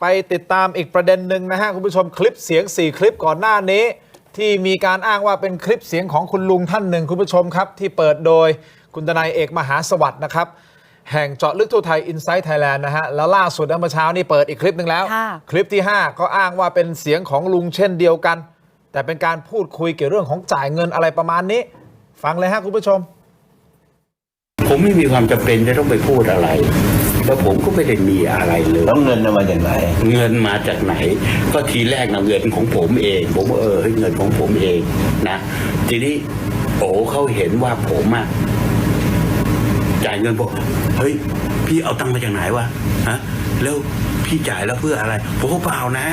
ไปติดตามอีกประเด็นหนึ่งนะฮะ คุณผู้ชมคลิปเสียง 4 คลิปก่อนหน้านี้ ที่มีการอ้างว่าเป็นคลิปเสียงของคุณลุงท่านหนึ่งคุณผู้ชมครับ ที่เปิดโดยคุณทนายเอกมหาสวัสดิ์นะครับ แห่งเจาะลึกทั่วไทย Inside Thailand นะฮะ แล้วล่าสุดเมื่อเช้านี่เปิดอีกคลิปหนึ่งแล้ว ค่ะ คลิปที่ 5 ก็อ้างว่าเป็นเสียงของลุงเช่นเดียวกัน แต่เป็นการพูดคุยเกี่ยวเรื่องของจ่ายเงินอะไรประมาณนี้ ฟังเลยฮะคุณผู้ชม ผมไม่มีความจำเป็นจะต้องไปพูดอะไรเพราะผมก็ไม่ได้มีอะไรเลยแล้วเงินน่ะมาจากไหน เงินมาจากไหน ก็ทีแรกนะเงินของผมเอง ผมว่าเออเฮ้ยเงินของผมเองนะทีนี้โอ้เขาเห็นว่าผมอะจ่ายเงินบอกเฮ้ยพี่เอาตังค์มาจากไหนวะฮะแล้วพี่จ่ายแล้วเพื่ออะไร ผมก็เปล่านะ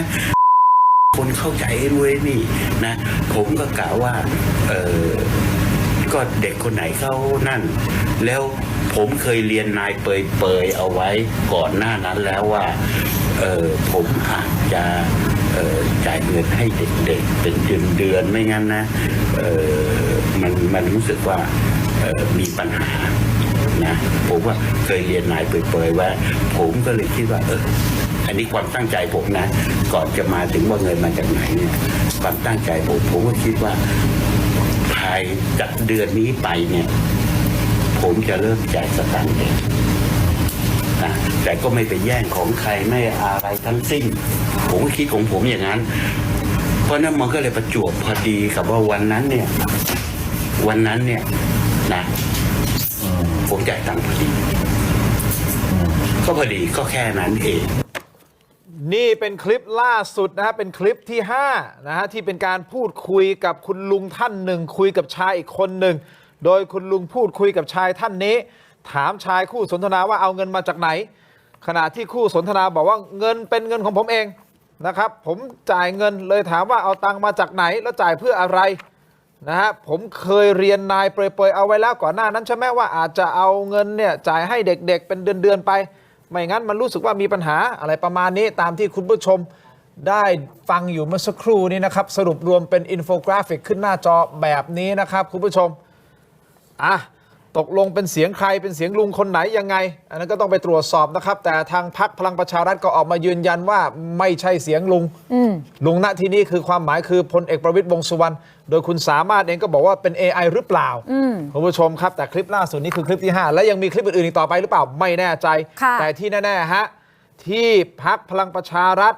คนเข้าใจด้วยนี่นะ ผมก็กล่าวว่า เออก็เด็กคนไหนเขานั่น แล้วผมเคยเรียนนายเปยเปยๆเอาไว้ก่อนหน้านั้นแล้วว่าเออผมอาจจะจ่ายเงินให้เด็กๆเป็นเดือนเดือนๆไม่งั้นนะเออมันมันรู้สึกว่าออมีปัญหานะผมว่าเคยเรียนนายเปยๆว่า ผมก็เลยคิดว่าเอออันนี้ความตั้งใจผมนะ ก่อนจะมาถึงว่าเงินมาจากไหนเนี่ยความตั้งใจผมผมก็คิดว่าภายจากเดือนนี้ไปเนี่ย ผมจะเริ่มแจกสตางค์เองนะแต่ก็ไม่ไปแย่งของใครไม่อะไรทั้งสิ้น ผมก็คิดของผมอย่างนั้น เพราะนั้นมันก็เลยประจวบพอดีกับว่าวันนั้นเนี่ย วันนั้นเนี่ยนะผมจ่ายตังค์พอดี ก็พอดีก็แค่นั้นเอง นี่เป็นคลิปล่าสุดนะฮะเป็นคลิปที่5นะฮะที่เป็นการพูดคุยกับคุณลุงท่านหนึ่ง คุยกับชายอีกคนหนึ่ง โดยคุณลุงพูดคุยกับชายท่านนี้ ถามชายคู่สนทนาว่าเอาเงินมาจากไหน ขณะที่คู่สนทนาบอกว่าเงินเป็นเงินของผมเองนะครับ ผมจ่ายเงินเลยถามว่าเอาตังมาจากไหน แล้วจ่ายเพื่ออะไรนะฮะผมเคยเรียนนายเปรยๆเอาไว้แล้วก่อนหน้านั้นใช่ไหมว่าอาจจะเอาเงินเนี่ยจ่ายให้เด็กๆเป็นเดือนๆไป ไม่งั้นมันรู้สึกว่ามีปัญหาอะไรประมาณนี้ตามที่คุณผู้ชมได้ฟังอยู่เมื่อสักครู่นี้นะครับ สรุปรวมเป็นอินโฟกราฟิกขึ้นหน้าจอแบบนี้นะครับคุณผู้ชม อะตกลงเป็นเสียงใครเป็นเสียงลุงคนไหนยังไง อันนั้นก็ต้องไปตรวจสอบนะครับ แต่ทางพักพลังประชารัฐก็ออกมายืนยันว่าไม่ใช่เสียงลุงลุงณที่นี้คือความหมายคือพลเอกประวิตยวงษ์สุวรรณโดยคุณสามารถเองก็บอกว่าเป็น AI หรือเปล่าคุณผู้ชมครับ แต่คลิปล่าสุดนี้คือคลิปที่ 5 และยังมีคลิปอื่นๆอีกต่อไปหรือเปล่าไม่แน่ใจค่ะแต่ที่แน่ๆฮะที่พักพลังประชารัฐ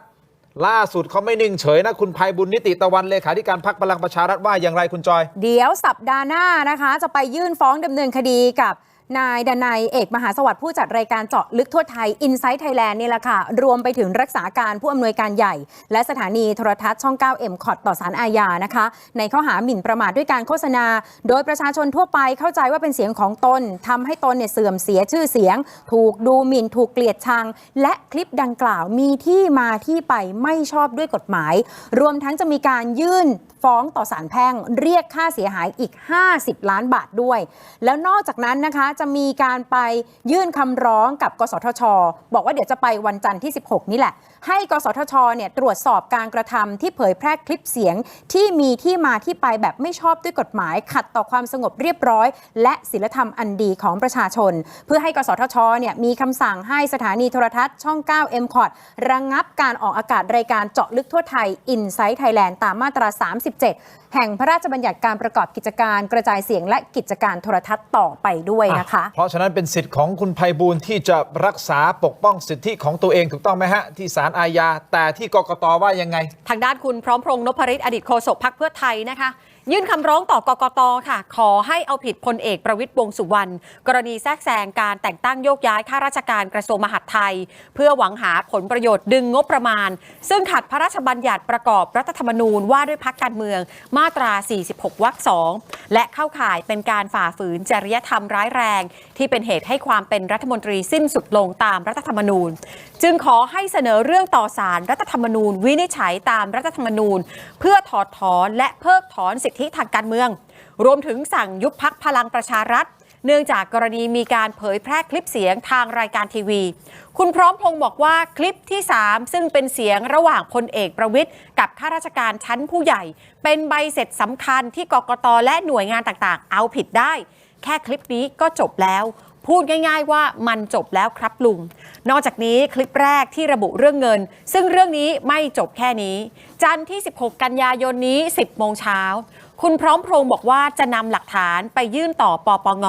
ล่าสุดเขาไม่นิ่งเฉยนะ คุณภัยบุญนิติตะวันเลขาธิการพักพลังประชารัฐว่าอย่างไรคุณจอย เดี๋ยวสัปดาห์หน้านะคะ จะไปยื่นฟ้องดำเนินคดีกับ นายดนัยเอกมหาสวัสดิ์ผู้จัดรายการเจาะลึกทั่วไทย Inside Thailand นี่แหละค่ะ รวมไปถึงรักษาการผู้อำนวยการใหญ่ และสถานีโทรทัศน์ช่อง 9 m c o t ต่อสารอาญานะคะ ในข้อหาหมิ่นประมาทด้วยการโฆษณา โดยประชาชนทั่วไปเข้าใจว่าเป็นเสียงของตนทำให้ตนเนี่ยเสื่อมเสียชื่อเสียง ถูกดูหมิ่นถูกเกลียดชัง และคลิปดังกล่าวมีที่มาที่ไปไม่ชอบด้วยกฎหมาย รวมทั้งจะมีการยื่นฟ้องต่อศาลแพ่ง เรียกค่าเสียหายอีก 50 ล้านบาทด้วย แล้วนอกจากนั้นนะคะจะมีการไปยื่นคำร้องกับ กสทช บอกว่าเดี๋ยวจะไปวันจันทร์ที่ 16 นี่แหละ ให้กสทช เนี่ยตรวจสอบการกระทำที่เผยแพร่คลิปเสียงที่มีที่มาที่ไปแบบไม่ชอบด้วยกฎหมาย ขัดต่อความสงบเรียบร้อย และศีลธรรมอันดีของประชาชน เพื่อให้กสทช เนี่ยมีคำสั่งให้สถานีโทรทัศน์ช่อง 9 m c o t ระงงับการออกอากาศรายการเจาะลึกทั่วไทย Inside Thailand ตามมาตรา 37 แห่งพระราชบัญญัติการประกอบกิจการกระจายเสียงและกิจการโทรทัศน์ต่อไปด้วยนะคะเพราะฉะนั้นเป็นสิทธิ์ของคุณภัยบูลย์ที่จะรักษาปกป้องสิทธิของตัวเองถูกต้องไหมฮะ ที่ศาลอาญาแต่ที่กกตว่ายังไง ทางด้านคุณพร้อมพงษ์นพริตอดีตโฆษกพักเพื่อไทยนะคะ ยื่นคำร้องต่อกกตค่ะ ขอให้เอาผิดพลเอกประวิตยวงสุวรรณกรณีแทรกแซงการแต่งตั้งโยกย้ายข้าราชการกระทรวงมหาดไทย เพื่อหวังหาผลประโยชน์ดึงงบประมาณ ซึ่งขัดพระราชบัญญัติประกอบรัฐธรรมนูญว่าด้วยพักการเมืองมาตรา 46 วรรคสองและเข้าข่ายเป็นการฝ่าฝืนจริยธรรมร้ายแรง ที่เป็นเหตุให้ความเป็นรัฐมนตรีสิ้นสุดลงตามรัฐธรรมนูญ จึงขอให้เสนอเรื่องต่อสารรัฐธรรมนูญ วินิจฉัยตามรัฐธรรมนูญ เพื่อถอดถอนและเพิกถอนสิทธิทางการเมือง รวมถึงสั่งยุบพักพลังประชารัฐ เนื่องจากกรณีมีการเผยแพร่คลิปเสียงทางรายการทีวี คุณพร้อมพงษ์บอกว่าคลิปที่ 3 ซึ่งเป็นเสียงระหว่างพลเอกประวิทย์กับข้าราชการชั้นผู้ใหญ่ เป็นใบเสร็จสำคัญที่กกตและหน่วยงานต่างๆ เอาผิดได้ แค่คลิปนี้ก็จบแล้วพูดง่าย ๆ ว่ามันจบแล้วครับลุง นอกจากนี้คลิปแรกที่ระบุเรื่องเงิน ซึ่งเรื่องนี้ไม่จบแค่นี้ จันทร์ที่ 16 กันยายนนี้ 10 โมงเช้า คุณพร้อมพรงศ์บอกว่าจะนำหลักฐานไปยื่นต่อปปง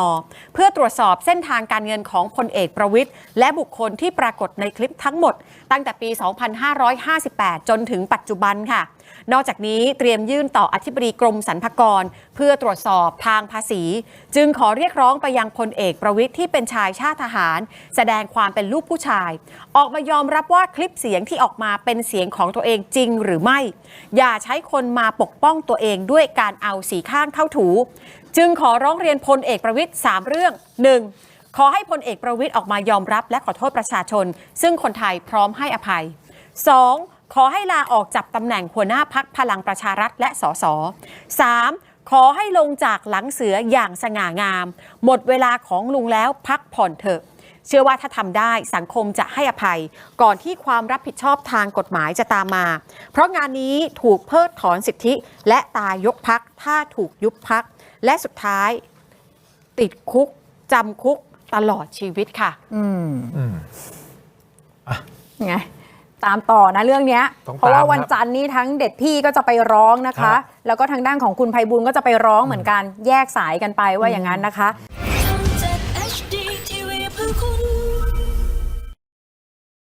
เพื่อตรวจสอบเส้นทางการเงินของพลเอกประวิทย์และบุคคลที่ปรากฏในคลิปทั้งหมด ตั้งแต่ปี 2558 จนถึงปัจจุบันค่ะ นอกจากนี้เตรียมยื่นต่ออธิบดีกรมสรรพากร เพื่อตรวจสอบทางภาษี จึงขอเรียกร้องไปยังพลเอกประวิทย์ที่เป็นชายชาติทหาร แสดงความเป็นลูกผู้ชาย ออกมายอมรับว่าคลิปเสียงที่ออกมาเป็นเสียงของตัวเองจริงหรือไม่ อย่าใช้คนมาปกป้องตัวเองด้วยการเอาสีข้างเข้าถู จึงขอร้องเรียนพลเอกประวิทย์3เรื่อง 1. ขอให้พลเอกประวิทย์ออกมายอมรับและขอโทษประชาชน ซึ่งคนไทยพร้อมให้อภัย 2. ขอให้ลาออกจากตำแหน่งหัวหน้าพักพลังประชารัฐและสส 3. ขอให้ลงจากหลังเสืออย่างสง่างาม หมดเวลาของลุงแล้วพักผ่อนเถอะ เชื่อว่าถ้าทำได้สังคมจะให้อภัย ก่อนที่ความรับผิดชอบทางกฎหมายจะตามมา เพราะงานนี้ถูกเพิกถอนสิทธิ และตายยกพักถ้าถูกยุบพัก และสุดท้าย ติดคุกจำคุกตลอดชีวิตค่ะ อืมอืมไง ตามต่อนะเรื่องเนี้ย ต้องเพราะว่าตามวันครับจันทร์นี้ทั้งเด็ดพี่ก็จะไปร้องนะคะฮะแล้วก็ทางด้านของคุณไพบุญก็จะไปร้องเหมือนกันแยกสายกันไปว่าอย่างนั้นนะคะ